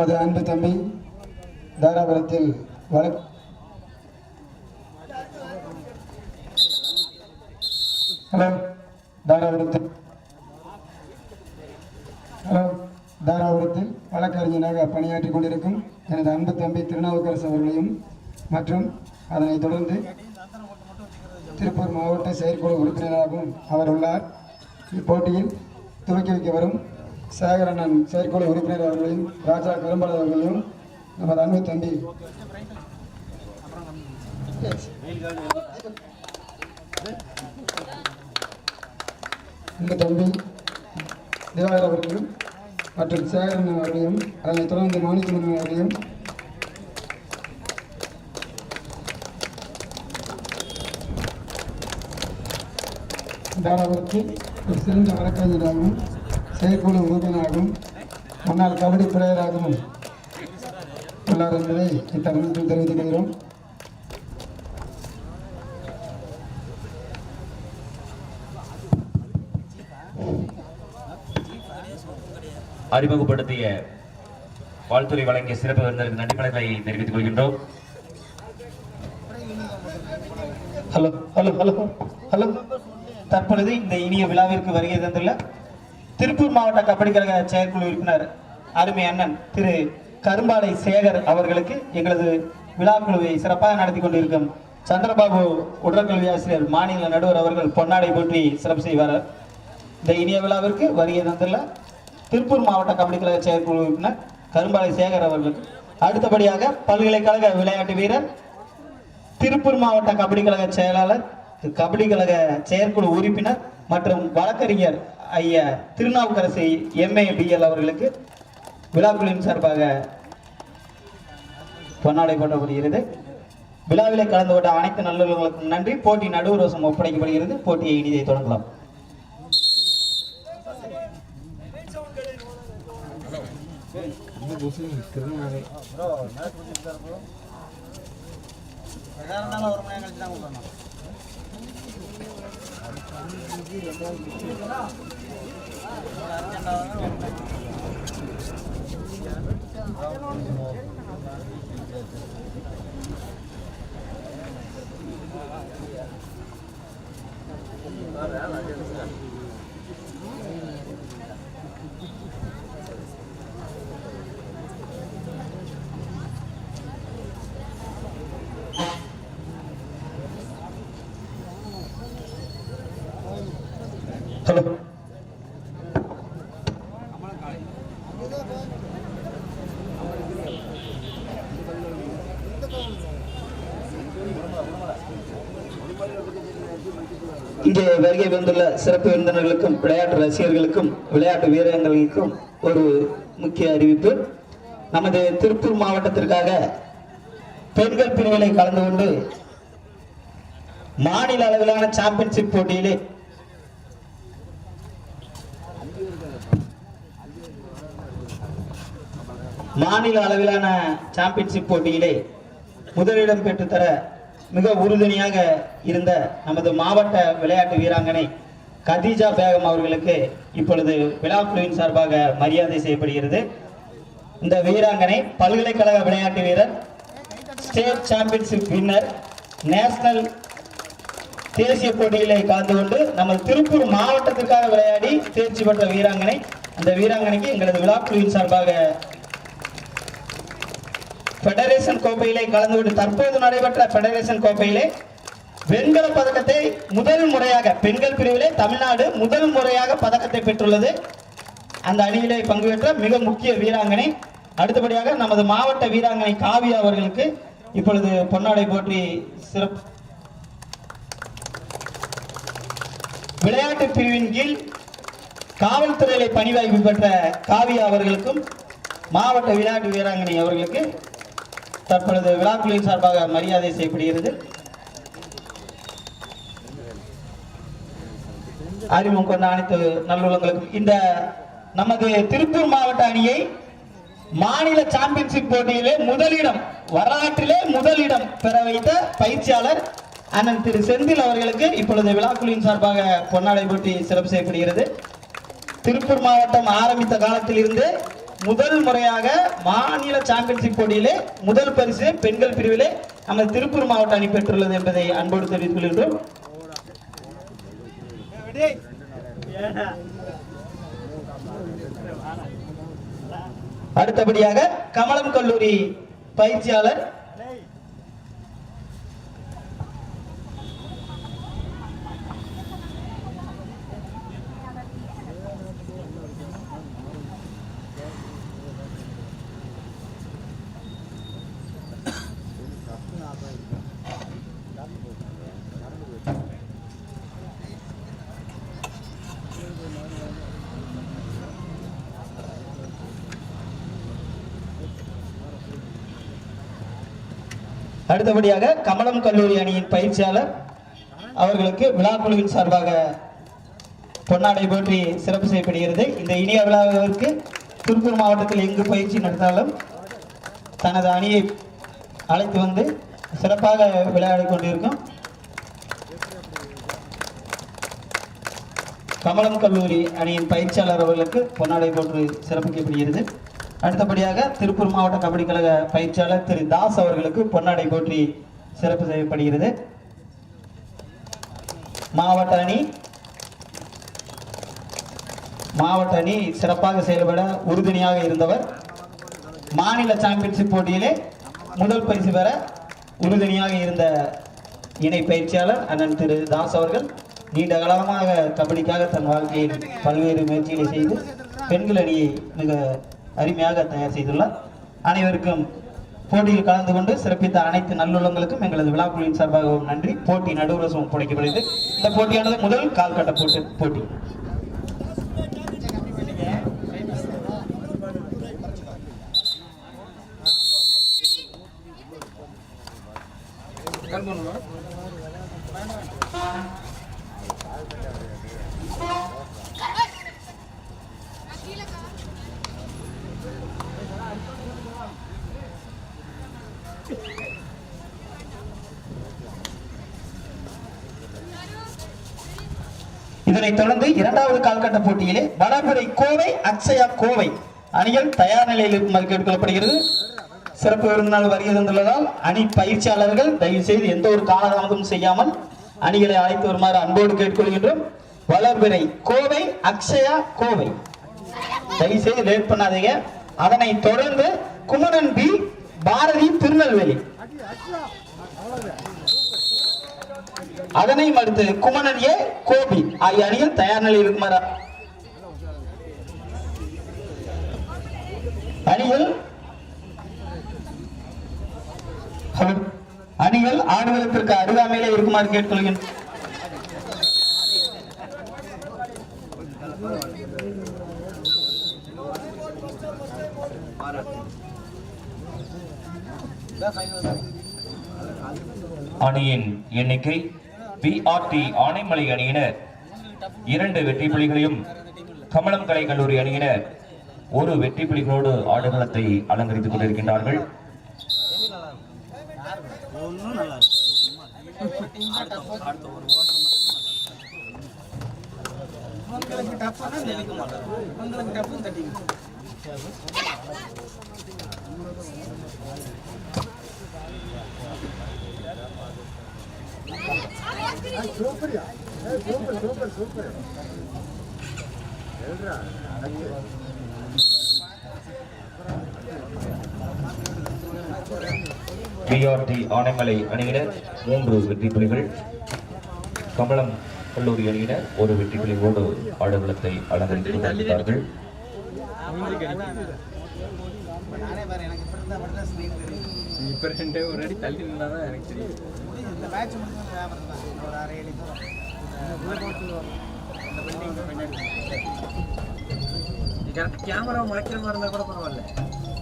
நமது அன்பு தம்பி தாராபுரத்தில் வழக்கு ஹலோ தாராபுரத்தில் ஹலோ தாராபுரத்தில் வழக்கறிஞராக பணியாற்றிக் கொண்டிருக்கும் எனது அன்பு தம்பி திருநாவுக்கரசு அவர்களையும் மற்றும் அதனைத் தொடர்ந்து திருப்பூர் மாவட்ட செயற்குழு உறுப்பினராகவும் அவர் உள்ளார். இப்போட்டியில் துவக்கி வைக்க வரும் சேகரண்ணன் செயற்குழு உறுப்பினர் அவர்களையும் ராஜா கரும்பாளர் அவர்களையும் நமது அன்பு தம்பி. இந்த தம்பி திவாகர் அவர்களையும் மற்றும் சேகரன் அவர்களையும் அதனைத் தொடர்ந்து மாணிக்கமன் அவர்களையும். தாராபுரத்தில் ஒரு சிறந்த வழக்கறிஞராகவும் செயற்குழு உறுப்பினராகவும் முன்னாள் கபடி பிளேயராகவும் உள்ளார் என்பதை இத்தருணத்தில் தெரிவித்துக் கொள்கிறோம் அறிமுகப்படுத்திய வாழ்த்துறை வழங்கிய சிறப்பு விருந்தினருக்கு நன்றிகளை தெரிவித்துக் கொள்கின்றோம். Hello hello hello hello. தற்பொழுது இந்த இனிய விழாவிற்கு வருகை தந்துள்ள திருப்பூர் மாவட்ட கபடி கழக செயற்குழு உறுப்பினர் அருமை அண்ணன் திரு கரும்பாலை சேகர் அவர்களுக்கு எங்களது விழாக்குழுவை சிறப்பாக நடத்தி கொண்டிருக்கும் சந்திரபாபு உடற்கல்வி ஆசிரியர் மாநில நடுவர் அவர்கள் பொன்னாடை போற்றி சிறப்பு செய்வார். இந்த இனிய விழாவிற்கு வருகை தந்துள்ள திருப்பூர் மாவட்ட கபடி கழக செயற்குழு உறுப்பினர் கரும்பாலை சேகர் அவர்களுக்கு அடுத்தபடியாக பல்கலைக்கழக விளையாட்டு வீரர் திருப்பூர் மாவட்ட கபடி கழக செயலாளர் கபடி கழக செயற்குழு உறுப்பினர் மற்றும் வழக்கறிஞர் ஐயா திருநாவுக்கரசு எம்ஏ பிஎல் அவர்களுக்கு விழாக்குழுவின் சார்பாக பொன்னாடை போட்டப்படுகிறது விழாவிலே கலந்து கொண்ட அனைத்து நல்லவர்களுக்கும் நன்றி. போட்டி நடுவரோசம் ஒப்படைக்கப்படுகிறது. போட்டியை இனிதை தொடங்கலாம். ஹலோ வருகை வந்துள்ள சிறப்பு விருந்தினர்களுக்கும் விளையாட்டு ரசிகர்களுக்கும் விளையாட்டு வீரர்களுக்கும் ஒரு முக்கிய அறிவிப்பு. நமது திருப்பூர் மாவட்டத்திற்காக பெண்கள் பிரிவிலை கலந்து கொண்டு மாநில அளவிலான சாம்பியன்ஷிப் போட்டியிலே மாநில அளவிலான சாம்பியன்ஷிப் போட்டியிலே முதலிடம் பெற்றுத்தர மிக உறுதுணையாக இருந்த நமது மாவட்ட விளையாட்டு வீராங்கனை கதீஜா பேகம் அவர்களுக்கு இப்பொழுது விழாக்குழுவின் சார்பாக மரியாதை செய்யப்படுகிறது. இந்த வீராங்கனை பல்கலைக்கழக விளையாட்டு வீரர் ஸ்டேட் சாம்பியன்ஷிப் வின்னர் நேஷனல் தேசிய போட்டிகளை கலந்து கொண்டு நமது திருப்பூர் மாவட்டத்திற்காக விளையாடி தேர்ச்சி பெற்ற வீராங்கனை. அந்த வீராங்கனைக்கு எங்களது விழாக்குழுவின் சார்பாக ஃபெடரேஷன் கோப்பையிலே கலந்து கொண்டு தற்போது நடைபெற்ற ஃபெடரேஷன் கோப்பையிலே வெண்கல பதக்கத்தை முதல் முறையாக பெண்கள் பிரிவிலே தமிழ்நாடு முதல் முறையாக பதக்கத்தை பெற்றுள்ளது. அந்த அணியிலே பங்கு பெற்ற மிக முக்கிய வீராங்கனை அடுத்தபடியாக நமது மாவட்ட வீராங்கனை காவியா அவர்களுக்கு இப்பொழுது பொன்னாடை போற்றி சிறப்பு. விளையாட்டு பிரிவின் கீழ் காவல்துறையிலே பணிவாய்ப்பு பெற்ற காவியா அவர்களுக்கும் மாவட்ட விளையாட்டு வீராங்கனை அவர்களுக்கு தற்பொழுது விழாக்குழுவின் சார்பாக மரியாதை செய்யப்படுகிறது. அறிமுகம் கொண்ட அனைத்து நல்லுள்ளங்களுக்கும் இந்த நமது திருப்பூர் மாவட்ட அணியை மாநில சாம்பியன்ஷிப் போட்டியிலே முதலிடம் வரலாற்றிலே முதலிடம் பெற வைத்த பயிற்சியாளர் அண்ணன் திரு செந்தில் அவர்களுக்கு இப்பொழுது விழாக்குழுவின் சார்பாக பொன்னாடை போட்டி சிறப்பு செய்யப்படுகிறது. திருப்பூர் மாவட்டம் ஆரம்பித்த காலத்திலிருந்து முதல் முறையாக மாநில சாம்பியன்ஷிப் போட்டியிலே முதல் பரிசு பெண்கள் பிரிவிலே நம்ம திருப்பூர் மாவட்டம் அணி பெற்றுள்ளது என்பதை அன்போடு தெரிவித்துக் கொள்கின்றோம். அடுத்தபடியாக கமலம் கல்லூரி பயிற்சியாளர் அடுத்தபடியாக கமலம் கல்லூரி அணியின் பயிற்சியாளர் அவர்களுக்கு விழாக்குழுவின் சார்பாக பொன்னாடை போற்றி சிறப்பு செய்யப்படுகிறது. இந்த இனிய விழாவிற்கு திருப்பூர் மாவட்டத்தில் எங்கு பயிற்சி நடந்தாலும் தனது அணியை அழைத்து வந்து சிறப்பாக விளையாடி கொண்டிருக்கும் கமலம் கல்லூரி அணியின் பயிற்சியாளர் அவர்களுக்கு பொன்னாடை போன்று சிறப்பிக்கப்படுகிறது அடுத்தபடியாக திருப்பூர் மாவட்ட கபடி கழக பயிற்சியாளர் திரு தாஸ் அவர்களுக்கு பொன்னாடை போற்றி சிறப்பு செய்யப்படுகிறது. மாவட்ட அணி மாவட்ட அணி சிறப்பாக செயல்பட உறுதுணையாக இருந்தவர். மாநில சாம்பியன்ஷிப் போட்டியிலே முதல் பரிசு பெற உறுதுணையாக இருந்த இணை பயிற்சியாளர் அண்ணன் திரு தாஸ் அவர்கள் நீண்ட காலமாக கபடிக்காக தன் வாழ்க்கையில் பல்வேறு முயற்சிகளை செய்து பெண்கள் அணியை மிக அருமையாக தயார் செய்துள்ளார் அனைவருக்கும் போட்டியில் கலந்து கொண்டு சிறப்பித்த அனைத்து நல்லுள்ளங்களுக்கும் எங்களது விழாக்குழுவின் சார்பாகவும் நன்றி. போட்டி நடுவரசம் ஒப்படைக்கப்படுகிறது இந்த போட்டியானது முதல் கால்கட்ட போட்டு போட்டி. இதனைத் தொடர்ந்து இரண்டாவது கால்கட்ட போட்டியிலே வடபுரை கோவை அக்ஷயா கோவை அணிகள் தயார் நிலையில் இருக்குமாறு கேட்டுக்கொள்ளப்படுகிறது சிறப்பு விருந்தினால் வருகை தந்துள்ளதால் அணி பயிற்சியாளர்கள் தயவு செய்து எந்த ஒரு காலதாமதமும் செய்யாமல் அணிகளை அழைத்து வருமாறு அன்போடு கேட்டுக்கொள்கின்றோம். வளர்பிறை கோவை அக்ஷயா கோவை. தயவு செய்து லேட் பண்ணாதீங்க. அதனைத் தொடர்ந்து குமரன் பி பாரதி திருநெல்வேலி. அதனை அடுத்து குமணன் ஏ கோபி ஆகிய அணிகள் தயார் நிலையில் இருக்குமாறு. அணிகள் அணிகள் ஆடுவதற்கு அருகாமையிலே இருக்குமாறு கேட்டுக்கொள்கிறேன் அணியின் எண்ணிக்கை பிஆர்டி ஆனைமலை அணியினர். இரண்டு வெற்றி புலிகளையும் கமலம் கலை கல்லூரி அணியினர். ஒரு வெற்றி புலிகளோடு ஆடுகளத்தை அலங்கரித்துக் கொண்டிருக்கின்றார்கள். பிஆர்டி ஆனைமலை அணியினர் மூன்று வெற்றி புலிகள். கமலம் கல்லூரி அணியினர் ஒரு வெற்றி புலிகளோடு ஆடுகளத்தை அலங்கரித்துக் கொண்டிருக்கிறார்கள் இப்ப ரெண்டு ஒரு அடி தள்ளி நின்னாதான் எனக்கு தெரியும். இந்த மேட்ச் முடிஞ்சது வியாபாரம் தான். ஒரு அரை அடி கரெக்ட் கேமரா முளைக்கிற மாதிரி இருந்தால் கூட பரவாயில்ல.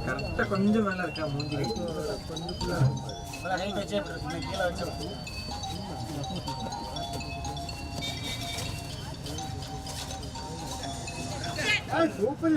கரெக்டாக கொஞ்சம் மேலே இருக்கா மூஞ்சி கொஞ்சம் ஹைட் வச்சே கீழே சூப்பர்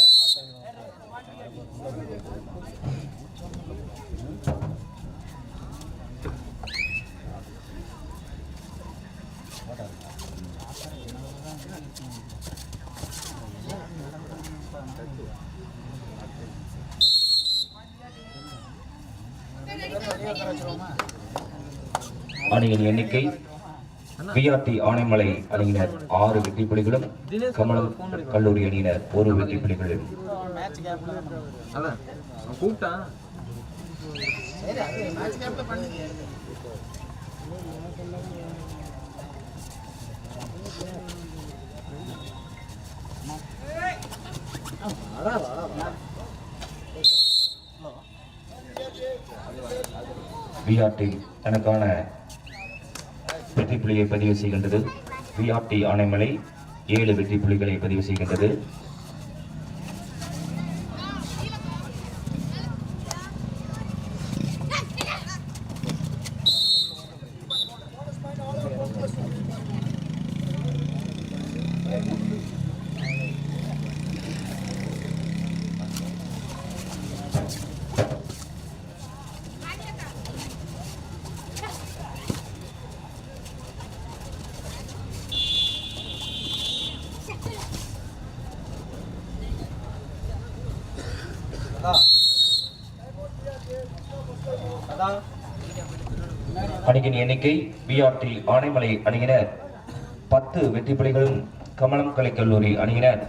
அணியின் எண்ணிக்கை பிஆர்டி ஆனைமலை அணியினர் ஆறு வெற்றி புலிகளும் கமலம் கல்லூரி அணியினர் ஒரு வெற்றி புலிகளும் அதான் விஆர்டி தனக்கான வெற்றி புலியை பதிவு செய்கின்றது. விஆர்டி ஆனைமலை ஏழு வெற்றி புலிகளை பதிவு செய்கின்றது. அணியின் எண்ணிக்கை பிஆர்டி ஆனைமலை அணியினர். பத்து வெற்றி புலிகளும் கமலம் கலை கல்லூரி அணியினர்.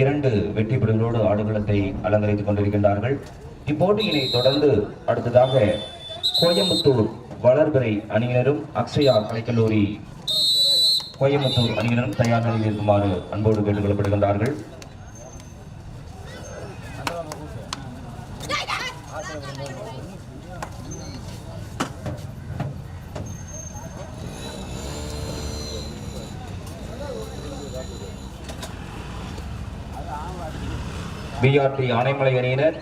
இரண்டு வெற்றி புலிகளோடு ஆடுகளத்தை அலங்கரித்துக் கொண்டிருக்கின்றார்கள். இப்போட்டியினை தொடர்ந்து அடுத்ததாக கோயம்புத்தூர் வளர்பிறை அணியினரும் அக்ஷயா கலைக்கல்லூரி கோயம்புத்தூர் அணியினரும் தயார் நிலையில் இருக்குமாறு அன்போடு கேட்டுக் கொள்ளப்படுகின்றார்கள். பிஆர்டி ஆனைமலை அணியினர்.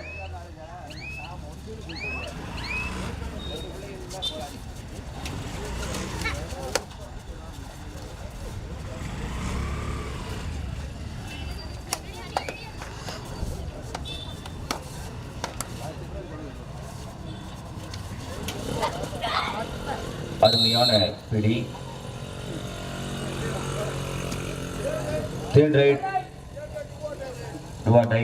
அருமையான பிடி. தேர்ட் ரைட் டுவாட்டை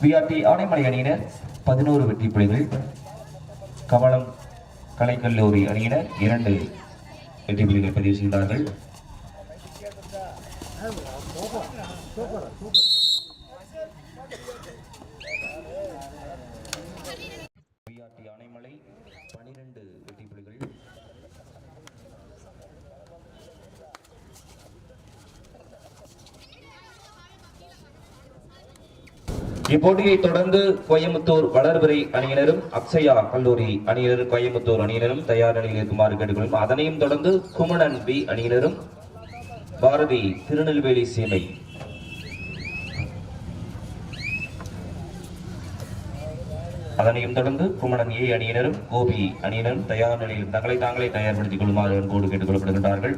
விஆர்டி ஆனைமலை அணியினர் பதினோரு வெற்றி புலிகள். கமலம் கலைக்கல்லூரி அணியினர் இரண்டு வெற்றி புலிகள் பதிவு செய்தார்கள் பிஆர்டி ஆனைமலை பனிரெண்டு வெற்றி புலிகள் இப்போட்டியை தொடர்ந்து கோயம்புத்தூர் வளர்பிறை அணியினரும் அக்ஷயா கல்லூரி அணியினரும் கோயம்புத்தூர் அணியினரும் தயார் நிலையில் இருக்குமாறு கேட்டுக்கொள்ளும். அதனையும் தொடர்ந்து குமணன் பி அணியினரும் பாரதி திருநெல்வேலி சீமை. அதனையும் தொடர்ந்து குமணன் ஏ அணியினரும் கோபி அணியினரும் தயார் நிலையில் தங்களை தாங்களே தயார்படுத்திக் கொள்ளுமாறு அன்போடு கேட்டுக் கொள்ளப்படுகின்றார்கள்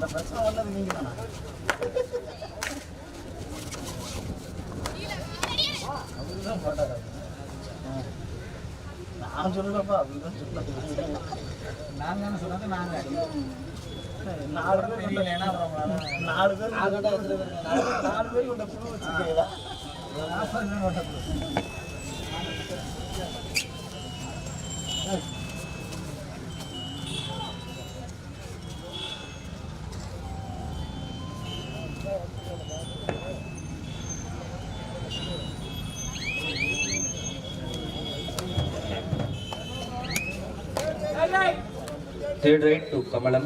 அந்த பிரச்சனை வந்தது நீங்க தானே? நான் சொல்லலப்பா அதுதான் சொல்ல நாங்க என்ன சொன்னது நாங்க. நாலு பேர் நாலு பேர் நாலு பேர் கொண்ட புழு. సైడ్ రైట్ టు కమలం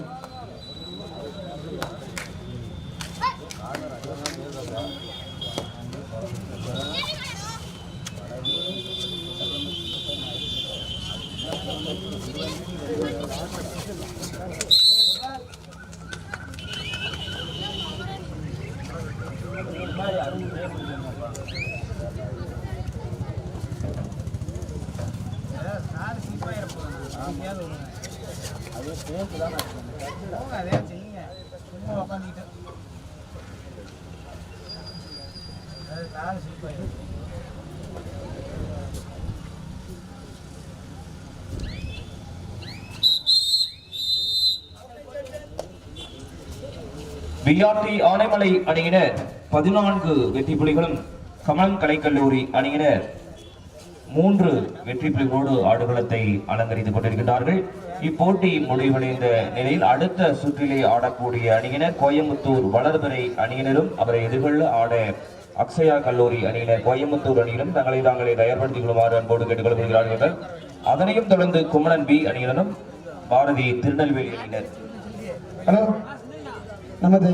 பிஆர்டி ஆனைமலை அணியினர். பதினான்கு வெற்றி புலிகளும் கமலம் கலைக்கல்லூரி அணியினர். மூன்று வெற்றி புலிகளோடு ஆடுகளத்தை அலங்கரித்துக் கொண்டிருக்கின்றார்கள். இப்போட்டி முடிவடைந்த நிலையில் அடுத்த சுற்றிலே ஆடக்கூடிய அணியினர் கோயம்புத்தூர் வளர்பிறை அணியினரும் அவரை எதிர்கொள்ள ஆட அக்ஷயா கல்லூரி அணியினர் கோயம்புத்தூர் அணியிலும் தங்களை தாங்களே தயார்படுத்திக் கொள்ளுமாறு அன்போடு கேட்டுக்கொள்கிறார்கள் அதனையும் தொடர்ந்து குமணன் பி அணியினரும் பாரதி திருநெல்வேலி அணியினர். ஹலோ. நமது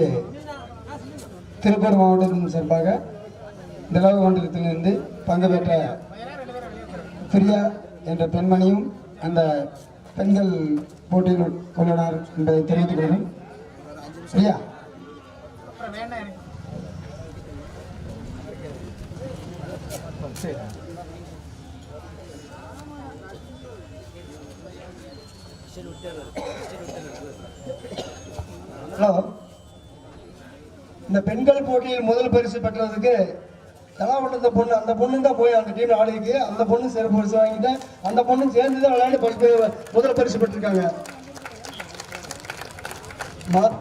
திருப்பூர் மாவட்டத்தின் சார்பாக திலவ மண்டலத்திலிருந்து பங்கு பெற்ற பிரியா என்ற பெண்மணியும் அந்த பெண்கள் போட்டியில் கொள்ளுனார் என்பதை தெரிவித்துக் கொள்கிறேன். பிரியா. ஹலோ. இந்த பெண்கள் போட்டியில் முதல் பரிசு பெற்றதுக்கு தலாவட்டத்தை பொண்ணு அந்த பொண்ணு தான் போய் அந்த டீம் ஆடிருக்கு அந்த பொண்ணு சிறப்பு பரிசு வாங்கிட்டு அந்த பொண்ணு சேர்ந்து தான் விளையாடி பரிசு முதல் பரிசு பெற்றிருக்காங்க. மா-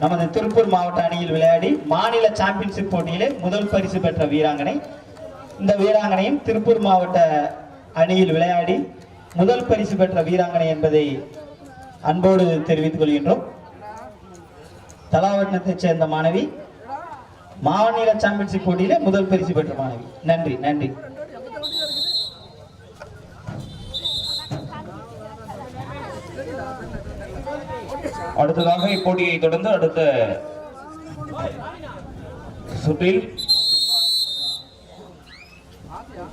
நமது திருப்பூர் மாவட்ட அணியில் விளையாடி மாநில சாம்பியன்ஷிப் போட்டியிலே முதல் பரிசு பெற்ற வீராங்கனை. இந்த வீராங்கனையும் திருப்பூர் மாவட்ட அணியில் விளையாடி முதல் பரிசு பெற்ற வீராங்கனை என்பதை அன்போடு தெரிவித்துக் கொள்கின்றோம். தலாவட்டத்தைச் சேர்ந்த மாணவி மாநில சாம்பியன்ஷிப் போட்டியில முதல் பரிசு பெற்ற மாணவி. நன்றி நன்றி. அடுத்ததாக இப்போட்டியை தொடர்ந்து அடுத்த சுற்றில்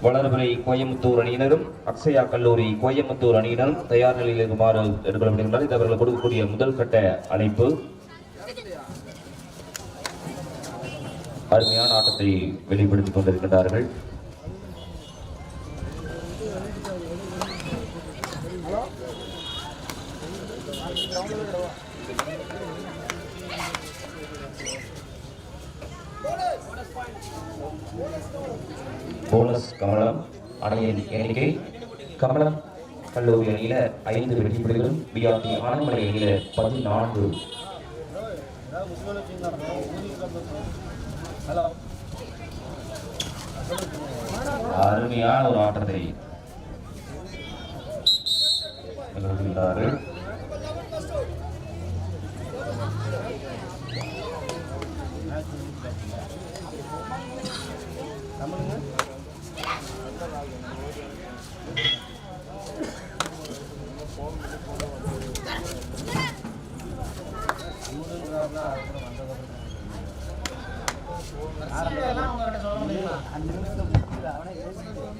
வளர்பிறை கோயம்புத்தூர் அணியினரும் அக்ஷயா கல்லூரி கோயம்புத்தூர் அணியினரும் தயார் நிலையில் இருக்குமாறு எடுக்கப்படுகின்றனர் இது அவர்கள் கொடுக்கக்கூடிய முதல் கட்ட அழைப்பு. அருமையான ஆட்டத்தை வெளிப்படுத்திக் கொண்டிருக்கின்றார்கள். போனஸ் கமலம் அணையின் எண்ணிக்கை. கமலம் கல்லூரி அணியில ஐந்து வெற்றி புள்ளிகளும் பிஆர்டி ஆனமலை அணியில பதினான்கு. அருமையான ஒரு ஆட்டத்தை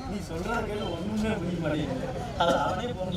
நீ சொல்றது கேட்டு ஒண்ணுமே புரிய மாட்டேங்குது. அது அவனே போன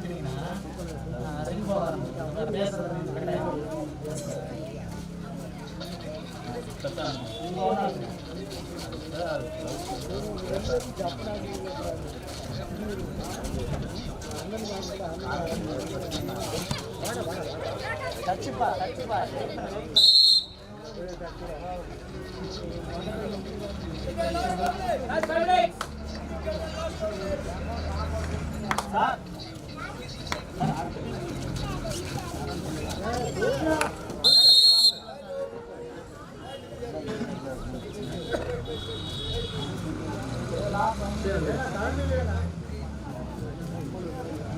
பேசும்போது ஒன்றா வந்துட்டீங்கன்னா ரிங் போக ஆரம்பிச்சிடும் பேசுறது கிடையாது இங்க ஒண்ணா இருக்கு. தச்சுப்பா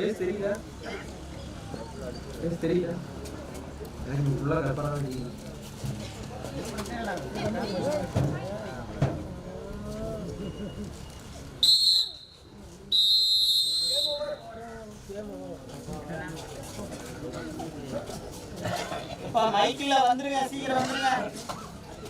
Face தெரியல பேஸ் தெரியல எனக்கு ஃபுல்லாக கற்பனை தெரியும் மைக்கில் வந்துருங்க சீக்கிரம் வந்துருங்க.